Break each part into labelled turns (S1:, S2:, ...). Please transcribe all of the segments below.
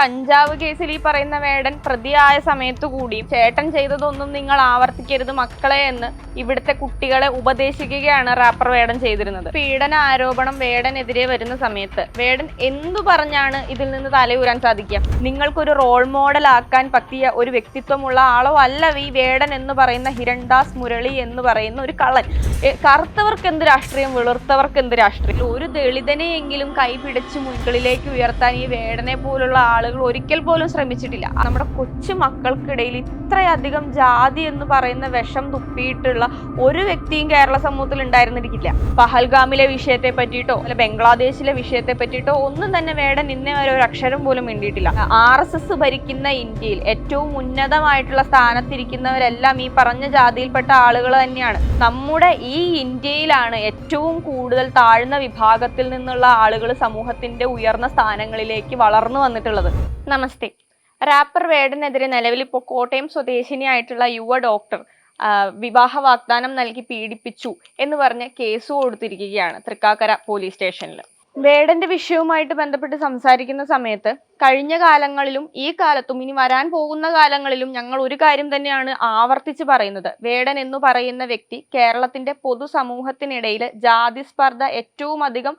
S1: കഞ്ചാവ് കേസിൽ ഈ പറയുന്ന വേടൻ പ്രതിയായ സമയത്തു കൂടി ചേട്ടൻ ചെയ്തതൊന്നും നിങ്ങൾ ആവർത്തിക്കരുത് മക്കളെ എന്ന് ഇവിടുത്തെ കുട്ടികളെ ഉപദേശിക്കുകയാണ് റാപ്പർ വേടൻ ചെയ്തിരുന്നത്. പീഡന ആരോപണം വേടനെതിരെ വരുന്ന സമയത്ത് വേടൻ എന്തു പറഞ്ഞാണ് ഇതിൽ നിന്ന് തലയൂരാൻ സാധിക്കുക? നിങ്ങൾക്കൊരു റോൾ മോഡൽ ആക്കാൻ പറ്റിയ ഒരു വ്യക്തിത്വമുള്ള ആളോ അല്ല ഈ വേടൻ എന്ന് പറയുന്ന ഹിരൺദാസ് മുരളി എന്ന് പറയുന്ന ഒരു കള്ളൻ. കറുത്തവർക്ക് എന്ത് രാഷ്ട്രീയം വെളുത്തവർക്ക് എന്ത് രാഷ്ട്രീയം? ഒരു ദളിതനെയെങ്കിലും കൈപിടിച്ച് മുകളിലേക്ക് ഉയർത്താൻ ഈ വേടനെ പോലുള്ള ആളുകൾ ഒരിക്കൽ പോലും ശ്രമിച്ചിട്ടില്ല. നമ്മുടെ കൊച്ചു മക്കൾക്കിടയിൽ ഇത്രയധികം ജാതി എന്ന് പറയുന്ന വിഷം തുപ്പിയിട്ടുള്ള ഒരു വ്യക്തിയും കേരള സമൂഹത്തിൽ ഉണ്ടായിരുന്നിരിക്കില്ല. പഹൽഗാമിലെ വിഷയത്തെ പറ്റിയിട്ടോ അല്ല ബംഗ്ലാദേശിലെ വിഷയത്തെ പറ്റിയിട്ടോ ഒന്നും തന്നെ വേടൻ ഇന്നേ വരെ ഒരു അക്ഷരം പോലും വേണ്ടിയിട്ടില്ല ആർ എസ് എസ് ഭരിക്കുന്ന ഇന്ത്യയിൽ ഏറ്റവും ഉന്നതമായിട്ടുള്ള സ്ഥാനത്തിരിക്കുന്നവരെല്ലാം ഈ പറഞ്ഞ ജാതിയിൽപ്പെട്ട ആളുകൾ തന്നെയാണ്. നമ്മുടെ ഈ ഇന്ത്യയിലാണ് ഏറ്റവും കൂടുതൽ താഴ്ന്ന വിഭാഗത്തിൽ നിന്നുള്ള ആളുകൾ സമൂഹത്തിന്റെ ഉയർന്ന സ്ഥാനങ്ങളിലേക്ക് വളർന്നു വന്നിട്ടുള്ളത്. നമസ്തേ. റാപ്പർ വേടനെതിരെ നിലവിൽ ഇപ്പോൾ കോട്ടയം സ്വദേശിനിയായിട്ടുള്ള യുവ ഡോക്ടർ വിവാഹ വാഗ്ദാനം നൽകി പീഡിപ്പിച്ചു എന്ന് പറഞ്ഞ് കേസ് കൊടുത്തിരിക്കുകയാണ് തൃക്കാക്കര പോലീസ് സ്റ്റേഷനിൽ വേടന്റെ വിഷയവുമായിട്ട് ബന്ധപ്പെട്ട് സംസാരിക്കുന്ന സമയത്ത് കഴിഞ്ഞ കാലങ്ങളിലും ഈ കാലത്തും ഇനി വരാൻ പോകുന്ന കാലങ്ങളിലും ഞങ്ങൾ ഒരു കാര്യം തന്നെയാണ് ആവർത്തിച്ച് പറയുന്നത്. വേടൻ എന്ന് പറയുന്ന വ്യക്തി കേരളത്തിന്റെ പൊതുസമൂഹത്തിനിടയിൽ ജാതി സ്പർദ്ധ ഏറ്റവും അധികം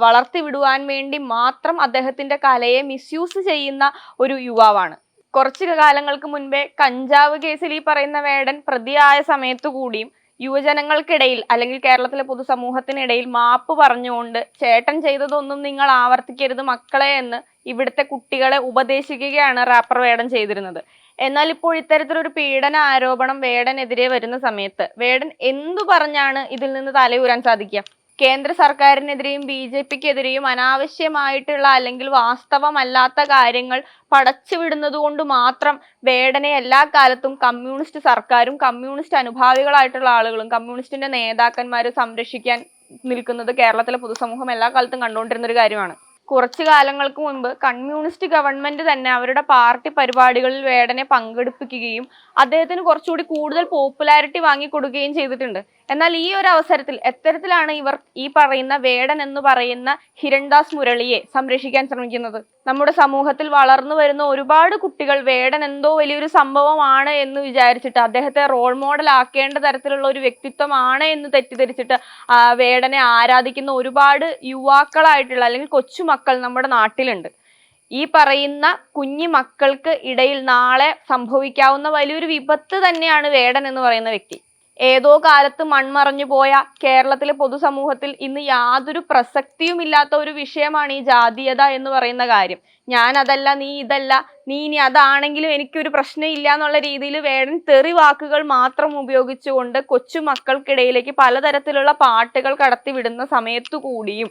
S1: വളർത്തിവിടുവാൻ വേണ്ടി മാത്രം അദ്ദേഹത്തിന്റെ കലയെ മിസ്യൂസ് ചെയ്യുന്ന ഒരു യുവാവാണ്. കുറച്ച് കാലങ്ങൾക്ക് മുൻപേ കഞ്ചാവ് കേസിൽ ഈ പറയുന്ന വേടൻ പ്രതിയായ സമയത്തു കൂടിയും യുവജനങ്ങൾക്കിടയിൽ അല്ലെങ്കിൽ കേരളത്തിലെ പൊതുസമൂഹത്തിനിടയിൽ മാപ്പ് പറഞ്ഞുകൊണ്ട് ചേട്ടൻ ചെയ്തതൊന്നും നിങ്ങൾ ആവർത്തിക്കരുത് മക്കളെ എന്ന് ഇവിടുത്തെ കുട്ടികളെ ഉപദേശിക്കുകയാണ് റാപ്പർ വേടൻ ചെയ്തിരുന്നത്. എന്നാൽ ഇപ്പോൾ ഇത്തരത്തിലൊരു പീഡന ആരോപണം വേടനെതിരെ വരുന്ന സമയത്ത് വേടൻ എന്തു പറഞ്ഞാണ് ഇതിൽ നിന്ന് തലയൂരാൻ സാധിക്കുക? കേന്ദ്ര സർക്കാരിനെതിരെയും ബി ജെ പിക്കെതിരെയും അനാവശ്യമായിട്ടുള്ള അല്ലെങ്കിൽ വാസ്തവമല്ലാത്ത കാര്യങ്ങൾ പടച്ചുവിടുന്നത് കൊണ്ട് മാത്രം വേടനെ എല്ലാ കാലത്തും കമ്മ്യൂണിസ്റ്റ് സർക്കാരും കമ്മ്യൂണിസ്റ്റ് അനുഭാവികളായിട്ടുള്ള ആളുകളും കമ്മ്യൂണിസ്റ്റിന്റെ നേതാക്കന്മാരും സംരക്ഷിക്കാൻ നിൽക്കുന്നത് കേരളത്തിലെ പൊതുസമൂഹം എല്ലാ കാലത്തും കണ്ടുകൊണ്ടിരുന്ന ഒരു കാര്യമാണ്. കുറച്ചു കാലങ്ങൾക്ക് മുൻപ് കമ്മ്യൂണിസ്റ്റ് ഗവൺമെന്റ് തന്നെ അവരുടെ പാർട്ടി പരിപാടികളിൽ വേടനെ പങ്കെടുപ്പിക്കുകയും അദ്ദേഹത്തിന് കുറച്ചുകൂടി കൂടുതൽ പോപ്പുലാരിറ്റി വാങ്ങിക്കൊടുക്കുകയും ചെയ്തിട്ടുണ്ട്. എന്നാൽ ഈ ഒരു അവസരത്തിൽ എത്തരത്തിലാണ് ഇവർ ഈ പറയുന്ന വേടൻ എന്ന് പറയുന്ന ഹിരൺദാസ് മുരളിയെ സംരക്ഷിക്കാൻ ശ്രമിക്കുന്നത്. നമ്മുടെ സമൂഹത്തിൽ വളർന്നു വരുന്ന ഒരുപാട് കുട്ടികൾ വേടൻ എന്തോ വലിയൊരു സംഭവമാണ് എന്ന് വിചാരിച്ചിട്ട് അദ്ദേഹത്തെ റോൾ മോഡൽ ആക്കേണ്ട തരത്തിലുള്ള ഒരു വ്യക്തിത്വമാണ് എന്ന് തെറ്റിദ്ധരിച്ചിട്ട് വേടനെ ആരാധിക്കുന്ന ഒരുപാട് യുവാക്കളായിട്ടുള്ള അല്ലെങ്കിൽ കൊച്ചുമക്കൾ നമ്മുടെ നാട്ടിലുണ്ട്. ഈ പറയുന്ന കുഞ്ഞു മക്കൾക്ക് ഇടയിൽ നാളെ സംഭവിക്കാവുന്ന വലിയൊരു വിപത്ത് തന്നെയാണ് വേടൻ എന്ന് പറയുന്ന വ്യക്തി. ഏതോ കാലത്ത് മൺമറഞ്ഞു പോയ കേരളത്തിലെ പൊതുസമൂഹത്തിൽ ഇന്ന് യാതൊരു പ്രസക്തിയുമില്ലാത്ത ഒരു വിഷയമാണ് ഈ ജാതീയത എന്ന് പറയുന്ന കാര്യം. ഞാൻ അതല്ല നീ ഇതല്ല നീ ഇനി അതാണെങ്കിലും എനിക്കൊരു പ്രശ്നമില്ല എന്നുള്ള രീതിയിൽ വേടൻ തെറി വാക്കുകൾ മാത്രം ഉപയോഗിച്ചുകൊണ്ട് കൊച്ചു മക്കൾക്കിടയിലേക്ക് പലതരത്തിലുള്ള പാട്ടുകൾ കടത്തിവിടുന്ന സമയത്തു കൂടിയും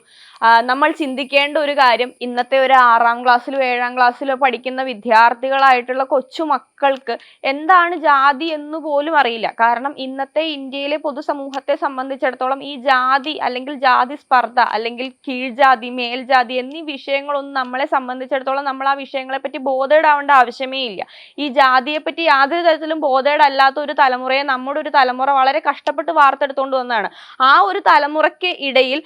S1: നമ്മൾ ചിന്തിക്കേണ്ട ഒരു കാര്യം ഇന്നത്തെ ഒരു ആറാം ക്ലാസ്സിലോ ഏഴാം ക്ലാസ്സിലോ പഠിക്കുന്ന വിദ്യാർത്ഥികളായിട്ടുള്ള കൊച്ചു മക്കൾക്ക് എന്താണ് ജാതി എന്ന് പോലും അറിയില്ല. കാരണം ഇന്നത്തെ ഇന്ത്യയിലെ പൊതുസമൂഹത്തെ സംബന്ധിച്ചിടത്തോളം ഈ ജാതി അല്ലെങ്കിൽ ജാതി സ്പർദ്ധ അല്ലെങ്കിൽ കീഴ്ജാതി മേൽജാതി എന്നീ വിഷയങ്ങളൊന്നും നമ്മളെ സംബന്ധിച്ചിടത്തോളം നമ്മൾ ആ വിഷയങ്ങളെ പറ്റി ബോധേഡ് ആവേണ്ട ആവശ്യമേ ഇല്ല. ഈ ജാതിയെ പറ്റി യാതൊരു തരത്തിലും ബോധേഡ് അല്ലാത്ത ഒരു തലമുറയെ നമ്മുടെ ഒരു തലമുറ വളരെ കഷ്ടപ്പെട്ട് വാർത്തെടുത്തുകൊണ്ട് വന്നതാണ് ആ ഒരു തലമുറയ്ക്ക് ഇടയിൽ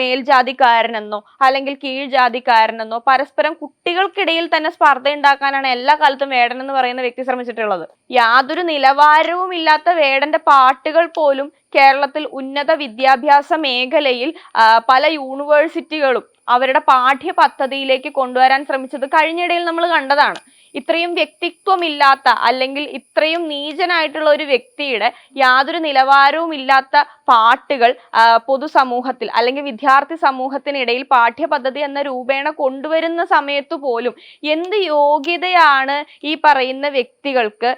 S1: മേൽജാതിക്കാരനെന്നോ അല്ലെങ്കിൽ കീഴ്ജാതിക്കാരനെന്നോ പരസ്പരം കുട്ടികൾക്കിടയിൽ തന്നെ സ്പർദ്ധ ഉണ്ടാക്കാനാണ് എല്ലാ കാലത്തും വേടൻ എന്ന് പറയുന്ന വ്യക്തി ശ്രമിച്ചിട്ടുള്ളത്. യാതൊരു നിലവാരവും ഇല്ലാത്ത വേടന്റെ പാട്ടുകൾ പോലും കേരളത്തിൽ ഉന്നത വിദ്യാഭ്യാസ മേഖലയിൽ പല യൂണിവേഴ്സിറ്റികളും അവരുടെ പാഠ്യ പദ്ധതിയിലേക്ക് കൊണ്ടുവരാൻ ശ്രമിച്ചത് കഴിഞ്ഞിടയിൽ നമ്മൾ കണ്ടതാണ്. ഇത്രയും വ്യക്തിത്വമില്ലാത്ത അല്ലെങ്കിൽ ഇത്രയും നീചനായിട്ടുള്ള ഒരു വ്യക്തിയുടെ യാതൊരു നിലവാരവും ഇല്ലാത്ത പാട്ടുകൾ പൊതുസമൂഹത്തിൽ അല്ലെങ്കിൽ വിദ്യാർത്ഥി സമൂഹത്തിനിടയിൽ പാഠ്യപദ്ധതി എന്ന രൂപേണ കൊണ്ടുവരുന്ന സമയത്ത് പോലും എന്ത് യോഗ്യതയാണ് ഈ പറയുന്ന വ്യക്തികൾക്ക്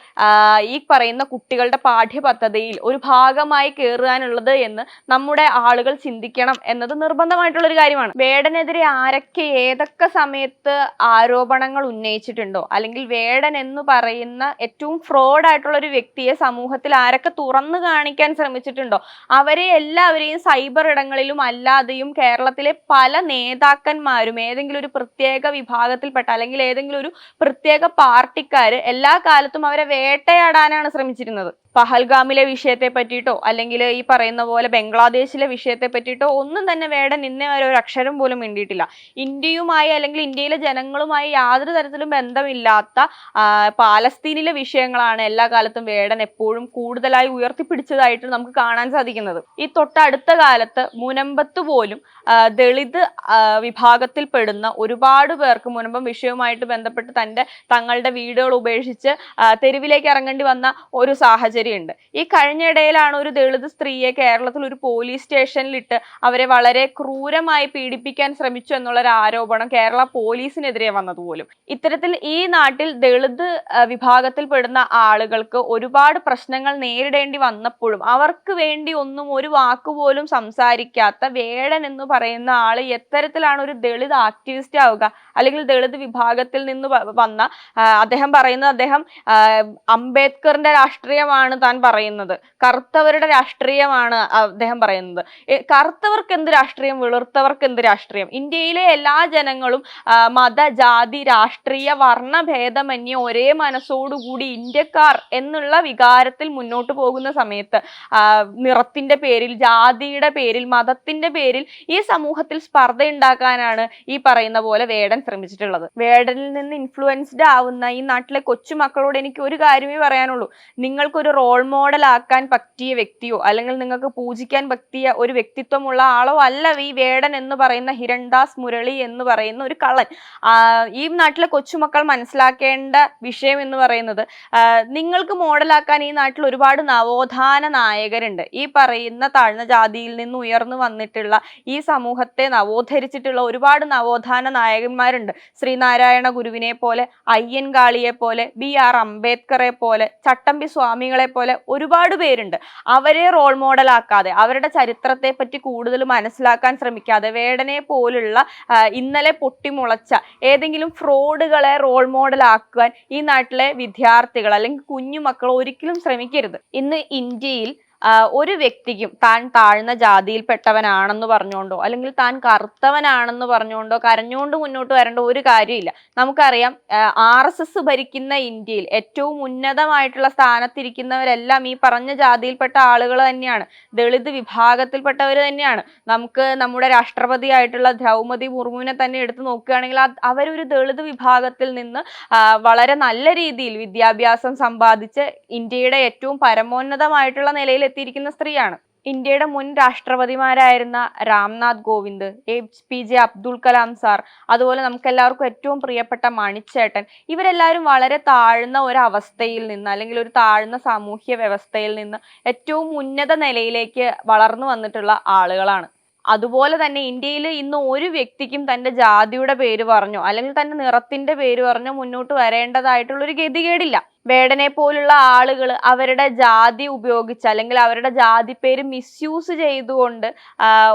S1: ഈ പറയുന്ന കുട്ടികളുടെ പാഠ്യപദ്ധതിയിൽ ഒരു ഭാഗമായി കയറാനുള്ളത് എന്ന് നമ്മുടെ ആളുകൾ ചിന്തിക്കണം എന്നത് നിർബന്ധമായിട്ടുള്ള ഒരു കാര്യമാണ്. വേടനെതിരെ ആരൊക്കെ ഏതൊക്കെ സമയത്ത് ആരോപണങ്ങൾ ഉന്നയിച്ചിട്ടുണ്ടോ? അല്ലെങ്കിൽ വേടൻ എന്ന് പറയുന്ന ഏറ്റവും ഫ്രോഡ് ആയിട്ടുള്ള ഒരു വ്യക്തിയെ സമൂഹത്തിൽ ആരൊക്കെ തുറന്നു കാണിക്കാൻ ശ്രമിച്ചിട്ടുണ്ടോ? അവരെ എല്ലാവരെയും സൈബർ ഇടങ്ങളിലും അല്ലാതെയും കേരളത്തിലെ പല നേതാക്കന്മാരും ഏതെങ്കിലും ഒരു പ്രത്യേക വിഭാഗത്തിൽപ്പെട്ട അല്ലെങ്കിൽ ഏതെങ്കിലും ഒരു പ്രത്യേക പാർട്ടിക്കാര് എല്ലാ കാലത്തും അവരെ വേട്ടയാടാനാണ് ശ്രമിച്ചിരുന്നത്. പഹൽഗാമിലെ വിഷയത്തെ പറ്റിയിട്ടോ അല്ലെങ്കിൽ ഈ പറയുന്ന പോലെ ബംഗ്ലാദേശിലെ വിഷയത്തെ പറ്റിയിട്ടോ ഒന്നും തന്നെ വേടൻ ഇന്നേ വരെ ഒരു അക്ഷരം പോലും മിണ്ടിയിട്ടില്ല. ഇന്ത്യയുമായി അല്ലെങ്കിൽ ഇന്ത്യയിലെ ജനങ്ങളുമായി യാതൊരു തരത്തിലും ബന്ധമില്ലാത്ത പാലസ്തീനിലെ വിഷയങ്ങളാണ് എല്ലാ കാലത്തും വേടൻ എപ്പോഴും കൂടുതലായി ഉയർത്തിപ്പിടിച്ചതായിട്ട് നമുക്ക് കാണാൻ സാധിക്കുന്നത്. ഈ തൊട്ടടുത്ത കാലത്ത് മുനമ്പത്ത് പോലും ദളിത് വിഭാഗത്തിൽപ്പെടുന്ന ഒരുപാട് പേർക്ക് മുനമ്പം വിഷയവുമായിട്ട് ബന്ധപ്പെട്ട് തന്റെ തങ്ങളുടെ വീടുകൾ ഉപേക്ഷിച്ച് തെരുവിലേക്ക് ഇറങ്ങേണ്ടി വന്ന ഒരു സാഹചര്യമുണ്ട് ഈ കഴിഞ്ഞിടയിലാണ് ഒരു ദളിത് സ്ത്രീയെ കേരളത്തിൽ ഒരു പോലീസ് സ്റ്റേഷനിലിട്ട് അവരെ വളരെ ക്രൂരമായി പീഡിപ്പിക്കാൻ ശ്രമിച്ചു എന്നുള്ളൊരു ആരോപണം കേരള പോലീസിനെതിരെ വന്നത് പോലും. ഇത്തരത്തിൽ ഈ നാട്ടിൽ ദളിത് വിഭാഗത്തിൽപ്പെടുന്ന ആളുകൾക്ക് ഒരുപാട് പ്രശ്നങ്ങൾ നേരിടേണ്ടി വന്നപ്പോഴും അവർക്ക് വേണ്ടി ഒന്നും ഒരു വാക്കുപോലും സംസാരിക്കാത്ത വേടൻ എന്ന് പറയുന്ന ആൾ എത്തരത്തിലാണ് ഒരു ദളിത് ആക്ടിവിസ്റ്റ് ആവുക അല്ലെങ്കിൽ ദളിത് വിഭാഗത്തിൽ നിന്ന് വന്ന അദ്ദേഹം പറയുന്നത് അദ്ദേഹം അംബേദ്കറിന്റെ രാഷ്ട്രീയമാണ് താൻ പറയുന്നത്. കറുത്തവരുടെ രാഷ്ട്രീയമാണ് അദ്ദേഹം പറയുന്നത്. കറുത്തവർക്ക് എന്ത് രാഷ്ട്രീയം? വെളുത്തവർക്ക് എന്ത് രാഷ്ട്രീയം? ഇന്ത്യയിലെ എല്ലാ ജനങ്ങളും മത ജാതി രാഷ്ട്രീയ വർണ ഭേദമന്യേ ഒരേ മനസ്സോടുകൂടി ഇന്ത്യക്കാർ എന്നുള്ള വികാരത്തിൽ മുന്നോട്ട് പോകുന്ന സമയത്ത് നിറത്തിന്റെ പേരിൽ ജാതിയുടെ പേരിൽ മതത്തിന്റെ പേരിൽ ഈ സമൂഹത്തിൽ സ്പർദ്ധ ഉണ്ടാക്കാനാണ് ഈ പറയുന്ന പോലെ വേടൻ ശ്രമിച്ചിട്ടുള്ളത്. വേടനിൽ നിന്ന് ഇൻഫ്ലുവൻസ്ഡ് ആവുന്ന ഈ നാട്ടിലെ കൊച്ചുമക്കളോട് എനിക്ക് ഒരു കാര്യമേ പറയാനുള്ളൂ. നിങ്ങൾക്കൊരു റോൾ മോഡൽ ആക്കാൻ പറ്റിയ വ്യക്തിയോ അല്ലെങ്കിൽ നിങ്ങൾക്ക് പൂജിക്കാൻ പറ്റിയ ഒരു വ്യക്തിത്വമുള്ള ആളോ അല്ല ഈ വേടൻ എന്ന് പറയുന്ന ഹിരൺദാസ് മുരളി എന്ന് പറയുന്ന ഒരു കള്ളൻ. ഈ നാട്ടിലെ കൊച്ചുമക്കൾ മനസ്സിലാക്കേണ്ട വിഷയം എന്ന് പറയുന്നത് നിങ്ങൾക്ക് മോഡലാക്കാൻ ഈ നാട്ടിൽ ഒരുപാട് നവോത്ഥാന നായകരുണ്ട്. ഈ പറയുന്ന താഴ്ന്ന ജാതിയിൽ നിന്ന് ഉയർന്നു വന്നിട്ടുള്ള ഈ സമൂഹത്തെ നവോദ്ധരിച്ചിട്ടുള്ള ഒരുപാട് നവോത്ഥാന നായകന്മാരുണ്ട്. ശ്രീനാരായണ ഗുരുവിനെ പോലെ അയ്യൻകാളിയെ പോലെ ബി ആർ അംബേദ്കറെ പോലെ ചട്ടമ്പി സ്വാമികളെ പോലെ ഒരുപാട് പേരുണ്ട്. അവരെ റോൾ മോഡലാക്കാതെ അവരുടെ ചരിത്രത്തെ പറ്റി കൂടുതൽ മനസ്സിലാക്കാൻ ശ്രമിക്കാതെ വേടനെ പോലുള്ള ഇന്നലെ പൊട്ടിമുളച്ച ഏതെങ്കിലും ഫ്രോഡുകളെ റോൾ മോഡലാക്കുവാൻ ഈ നാട്ടിലെ വിദ്യാർത്ഥികൾ അല്ലെങ്കിൽ കുഞ്ഞുമക്കൾ ഒരിക്കലും ശ്രമിക്കരുത്. ഇന്ന് ഇന്ത്യയിൽ ഒരു വ്യക്തിക്കും താൻ താഴ്ന്ന ജാതിയിൽപ്പെട്ടവനാണെന്ന് പറഞ്ഞുകൊണ്ടോ അല്ലെങ്കിൽ താൻ കറുത്തവനാണെന്ന് പറഞ്ഞുകൊണ്ടോ കരഞ്ഞുകൊണ്ട് മുന്നോട്ട് വരേണ്ട ഒരു കാര്യമില്ല. നമുക്കറിയാം ആർ എസ് എസ് ഭരിക്കുന്ന ഇന്ത്യയിൽ ഏറ്റവും ഉന്നതമായിട്ടുള്ള സ്ഥാനത്തിരിക്കുന്നവരെല്ലാം ഈ പറഞ്ഞ ജാതിയിൽപ്പെട്ട ആളുകൾ തന്നെയാണ്. ദളിത് വിഭാഗത്തിൽപ്പെട്ടവർ തന്നെയാണ്. നമുക്ക് നമ്മുടെ രാഷ്ട്രപതി ആയിട്ടുള്ള ദ്രൗപതി മുർമുവിനെ തന്നെ എടുത്തു നോക്കുകയാണെങ്കിൽ അവരൊരു ദളിത് വിഭാഗത്തിൽ നിന്ന് വളരെ നല്ല രീതിയിൽ വിദ്യാഭ്യാസം സമ്പാദിച്ച് ഇന്ത്യയുടെ ഏറ്റവും പരമോന്നതമായിട്ടുള്ള നിലയിൽ എത്തിയിരിക്കുന്ന സ്ത്രീയാണ്. ഇന്ത്യയുടെ മുൻ രാഷ്ട്രപതിമാരായിരുന്ന Ramnath Kovind P J Abdul Kalam sir അതുപോലെ നമുക്ക് എല്ലാവർക്കും ഏറ്റവും പ്രിയപ്പെട്ട മണിച്ചേട്ടൻ ഇവരെല്ലാവരും വളരെ താഴ്ന്ന ഒരവസ്ഥയിൽ നിന്ന് അല്ലെങ്കിൽ ഒരു താഴ്ന്ന സാമൂഹ്യ വ്യവസ്ഥയിൽ നിന്ന് ഏറ്റവും ഉന്നത നിലയിലേക്ക് വളർന്നു വന്നിട്ടുള്ള ആളുകളാണ്. അതുപോലെ തന്നെ ഇന്ത്യയിൽ ഇന്ന് ഒരു വ്യക്തിക്കും തന്റെ ജാതിയുടെ പേര് പറഞ്ഞോ അല്ലെങ്കിൽ തന്റെ നിറത്തിന്റെ പേര് പറഞ്ഞോ മുന്നോട്ട് വരേണ്ടതായിട്ടുള്ളൊരു ഗതികേടില്ല. വേടനെ പോലുള്ള ആളുകൾ അവരുടെ ജാതി ഉപയോഗിച്ച് അല്ലെങ്കിൽ അവരുടെ ജാതി പേര് മിസ്യൂസ് ചെയ്തുകൊണ്ട്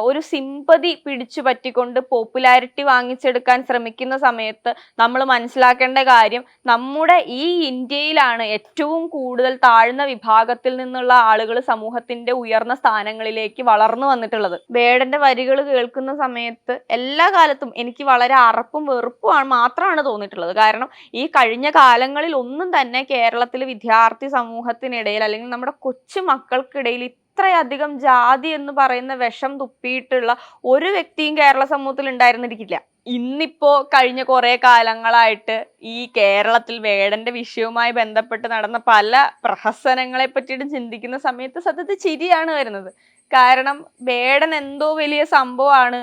S1: ഒരു സിമ്പതി പിടിച്ചു പറ്റിക്കൊണ്ട് പോപ്പുലാരിറ്റി വാങ്ങിച്ചെടുക്കാൻ ശ്രമിക്കുന്ന സമയത്ത് നമ്മൾ മനസ്സിലാക്കേണ്ട കാര്യം നമ്മുടെ ഈ ഇന്ത്യയിലാണ് ഏറ്റവും കൂടുതൽ താഴ്ന്ന വിഭാഗത്തിൽ നിന്നുള്ള ആളുകൾ സമൂഹത്തിന്റെ ഉയർന്ന സ്ഥാനങ്ങളിലേക്ക് വളർന്നു വന്നിട്ടുള്ളത്. വേടന്റെ വരികൾ കേൾക്കുന്ന സമയത്ത് എല്ലാ കാലത്തും എനിക്ക് വളരെ അറപ്പും വെറുപ്പുമാണ് മാത്രമാണ് തോന്നിയിട്ടുള്ളത്. കാരണം ഈ കഴിഞ്ഞ കാലങ്ങളിൽ ഒന്നും തന്നെ കേരളത്തിലെ വിദ്യാർത്ഥി സമൂഹത്തിനിടയിൽ അല്ലെങ്കിൽ നമ്മുടെ കൊച്ചു മക്കൾക്കിടയിൽ ഇത്രയധികം ജാതി എന്ന് പറയുന്ന വിഷം തുപ്പിയിട്ടുള്ള ഒരു വ്യക്തിയും കേരള സമൂഹത്തിൽ ഉണ്ടായിരുന്നിരിക്കില്ല. ഇന്നിപ്പോ കഴിഞ്ഞ കുറെ കാലങ്ങളായിട്ട് ഈ കേരളത്തിൽ വേടന്റെ വിഷയവുമായി ബന്ധപ്പെട്ട് നടന്ന പല പ്രഹസനങ്ങളെ പറ്റിയിട്ട് ചിന്തിക്കുന്ന സമയത്ത് സത്യത്തിൽ ചിരിയാണ് വരുന്നത്. കാരണം വേടൻ എന്തോ വലിയ സംഭവമാണ്.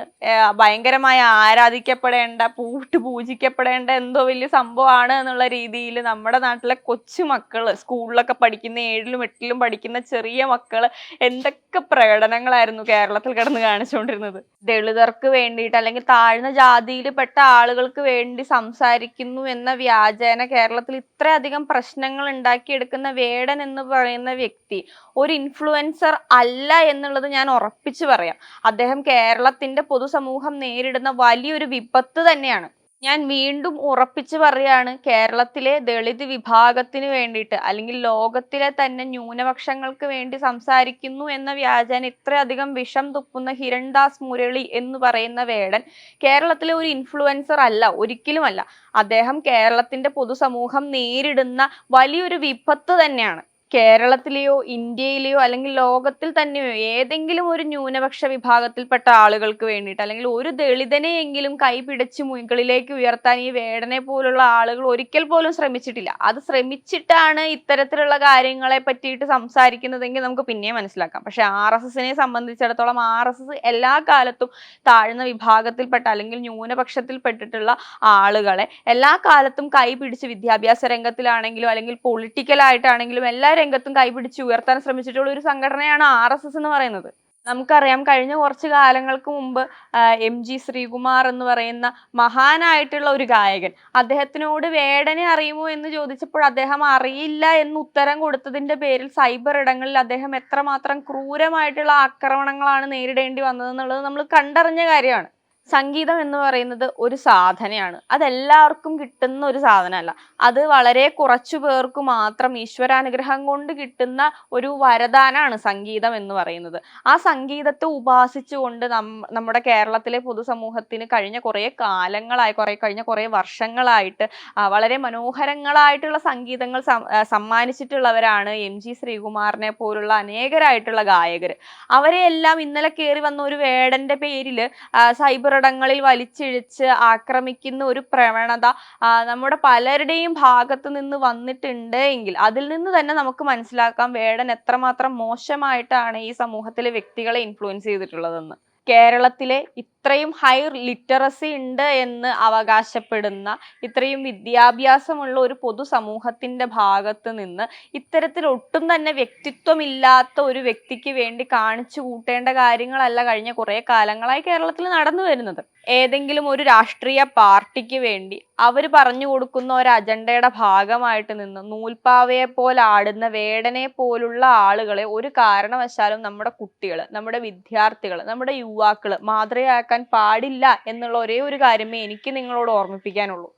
S1: ഭയങ്കരമായി ആരാധിക്കപ്പെടേണ്ട പൂട്ട് പൂജിക്കപ്പെടേണ്ട എന്തോ വലിയ സംഭവമാണ് എന്നുള്ള രീതിയിൽ നമ്മുടെ നാട്ടിലെ കൊച്ചു മക്കൾ സ്കൂളിലൊക്കെ പഠിക്കുന്ന ഏഴിലും എട്ടിലും പഠിക്കുന്ന ചെറിയ മക്കൾ എന്തൊക്കെ പ്രകടനങ്ങളായിരുന്നു കേരളത്തിൽ കിടന്ന് കാണിച്ചുകൊണ്ടിരുന്നത്. ദളിതർക്ക് വേണ്ടിയിട്ട് അല്ലെങ്കിൽ താഴ്ന്ന ജാതിയിൽപ്പെട്ട ആളുകൾക്ക് വേണ്ടി സംസാരിക്കുന്നു എന്ന വ്യാജേന കേരളത്തിൽ ഇത്രയധികം പ്രശ്നങ്ങൾ ഉണ്ടാക്കിയെടുക്കുന്ന വേടൻ എന്ന് പറയുന്ന വ്യക്തി ഒരു ഇൻഫ്ലുവൻസർ അല്ല എന്നുള്ളത് ഞാൻ ഉറപ്പിച്ചു പറയാം. അദ്ദേഹം കേരളത്തിന്റെ പൊതുസമൂഹം നേരിടുന്ന വലിയൊരു വിപത്ത് തന്നെയാണ്. ഞാൻ വീണ്ടും ഉറപ്പിച്ചു പറയാണ് കേരളത്തിലെ ദളിത് വിഭാഗത്തിന് വേണ്ടിയിട്ട് അല്ലെങ്കിൽ ലോകത്തിലെ തന്നെ ന്യൂനപക്ഷങ്ങൾക്ക് വേണ്ടി സംസാരിക്കുന്നു എന്ന വ്യാജാൻ ഇത്രയധികം വിഷം തുപ്പുന്ന ഹിരൺദാസ് മുരളി എന്ന് പറയുന്ന വേടൻ കേരളത്തിലെ ഒരു ഇൻഫ്ലുവൻസർ അല്ല ഒരിക്കലുമല്ല. അദ്ദേഹം കേരളത്തിന്റെ പൊതുസമൂഹം നേരിടുന്ന വലിയൊരു വിപത്ത് തന്നെയാണ്. കേരളത്തിലെയോ ഇന്ത്യയിലെയോ അല്ലെങ്കിൽ ലോകത്തിൽ തന്നെയോ ഏതെങ്കിലും ഒരു ന്യൂനപക്ഷ വിഭാഗത്തിൽപ്പെട്ട ആളുകൾക്ക് വേണ്ടിയിട്ട് അല്ലെങ്കിൽ ഒരു ദളിതനെയെങ്കിലും കൈപിടിച്ച് മുകളിലേക്ക് ഉയർത്താൻ ഈ വേടനെ പോലുള്ള ആളുകൾ ഒരിക്കൽ പോലും ശ്രമിച്ചിട്ടില്ല. അത് ശ്രമിച്ചിട്ടാണ് ഇത്തരത്തിലുള്ള കാര്യങ്ങളെ പറ്റിയിട്ട് സംസാരിക്കുന്നതെങ്കിൽ നമുക്ക് പിന്നെ മനസ്സിലാക്കാം. പക്ഷെ ആർ എസ് എസിനെ സംബന്ധിച്ചിടത്തോളം ആർ എസ് എസ് എല്ലാ കാലത്തും താഴ്ന്ന വിഭാഗത്തിൽപ്പെട്ട അല്ലെങ്കിൽ ന്യൂനപക്ഷത്തിൽപ്പെട്ടിട്ടുള്ള ആളുകളെ എല്ലാ കാലത്തും കൈപിടിച്ച് വിദ്യാഭ്യാസ രംഗത്തിലാണെങ്കിലും അല്ലെങ്കിൽ പൊളിറ്റിക്കലായിട്ടാണെങ്കിലും എല്ലാ രംഗത്തും കൈപിടിച്ച് ഉയർത്താൻ ശ്രമിച്ചിട്ടുള്ള ഒരു സംഘടനയാണ് ആർ എസ് എസ് എന്ന് പറയുന്നത്. നമുക്കറിയാം കഴിഞ്ഞ കുറച്ച് കാലങ്ങൾക്ക് മുമ്പ് എം ജി ശ്രീകുമാർ എന്ന് പറയുന്ന മഹാനായിട്ടുള്ള ഒരു ഗായകൻ അദ്ദേഹത്തിനോട് വേടനെ അറിയുമോ എന്ന് ചോദിച്ചപ്പോൾ അദ്ദേഹം അറിയില്ല എന്ന് ഉത്തരം കൊടുത്തതിന്റെ പേരിൽ സൈബർ ഇടങ്ങളിൽ അദ്ദേഹം എത്രമാത്രം ക്രൂരമായിട്ടുള്ള ആക്രമണങ്ങളാണ് നേരിടേണ്ടി വന്നതെന്നുള്ളത് നമ്മൾ കണ്ടറിഞ്ഞ കാര്യമാണ്. സംഗീതം എന്ന് പറയുന്നത് ഒരു സാധനയാണ്. അതെല്ലാവർക്കും കിട്ടുന്ന ഒരു സാധനമല്ല. അത് വളരെ കുറച്ചു പേർക്ക് മാത്രം ഈശ്വരാനുഗ്രഹം കൊണ്ട് കിട്ടുന്ന ഒരു വരദാനാണ് സംഗീതം എന്ന് പറയുന്നത്. ആ സംഗീതത്തെ ഉപാസിച്ചുകൊണ്ട് നം നമ്മുടെ കേരളത്തിലെ പൊതുസമൂഹത്തിന് കഴിഞ്ഞ കുറേ കാലങ്ങളായി കുറേ കഴിഞ്ഞ കുറേ വർഷങ്ങളായിട്ട് വളരെ മനോഹരങ്ങളായിട്ടുള്ള സംഗീതങ്ങൾ സമ്മാനിച്ചിട്ടുള്ളവരാണ് എം ജി ശ്രീകുമാറിനെ പോലുള്ള അനേകരായിട്ടുള്ള ഗായകർ അവരെയെല്ലാം ഇന്നലെ കയറി വന്ന ഒരു വേടന്റെ പേരിൽ സൈബർ ഇടങ്ങളിൽ വലിച്ചിഴിച്ച് ആക്രമിക്കുന്ന ഒരു പ്രവണത നമ്മുടെ പലരുടെയും ഭാഗത്ത് നിന്ന് വന്നിട്ടുണ്ട് എങ്കിൽ അതിൽ നിന്ന് തന്നെ നമുക്ക് മനസ്സിലാക്കാം വേടൻ എത്രമാത്രം മോശമായിട്ടാണ് ഈ സമൂഹത്തിലെ വ്യക്തികളെ ഇൻഫ്ലുവൻസ് ചെയ്തിട്ടുള്ളതെന്ന്. കേരളത്തിലെ ഇത്രയും ഹൈ ലിറ്ററസി ഉണ്ട് എന്ന് അവകാശപ്പെടുന്ന ഇത്രയും വിദ്യാഭ്യാസമുള്ള ഒരു പൊതുസമൂഹത്തിന്റെ ഭാഗത്ത് നിന്ന് ഇത്തരത്തിൽ ഒട്ടും തന്നെ വ്യക്തിത്വമില്ലാത്ത ഒരു വ്യക്തിക്ക് വേണ്ടി കാണിച്ചു കൂട്ടേണ്ട കാര്യങ്ങളല്ല കഴിഞ്ഞ കുറേ കാലങ്ങളായി കേരളത്തിൽ നടന്നു വരുന്നത്. ഏതെങ്കിലും ഒരു രാഷ്ട്രീയ പാർട്ടിക്ക് വേണ്ടി അവർ പറഞ്ഞു കൊടുക്കുന്ന ഒരു അജണ്ടയുടെ ഭാഗമായിട്ട് നിന്ന് നൂൽപ്പാവയെ പോലെ ആടുന്ന വേടനെ പോലുള്ള ആളുകളെ ഒരു കാരണവശാലും നമ്മുടെ കുട്ടികൾ നമ്മുടെ വിദ്യാർത്ഥികൾ നമ്മുടെ യുവാക്കൾ മാതൃകയാക്കാൻ പാടില്ല എന്നുള്ള ഒരേ ഒരു കാര്യമേ എനിക്ക് നിങ്ങളോട് ഓർമ്മിപ്പിക്കാനുള്ളൂ.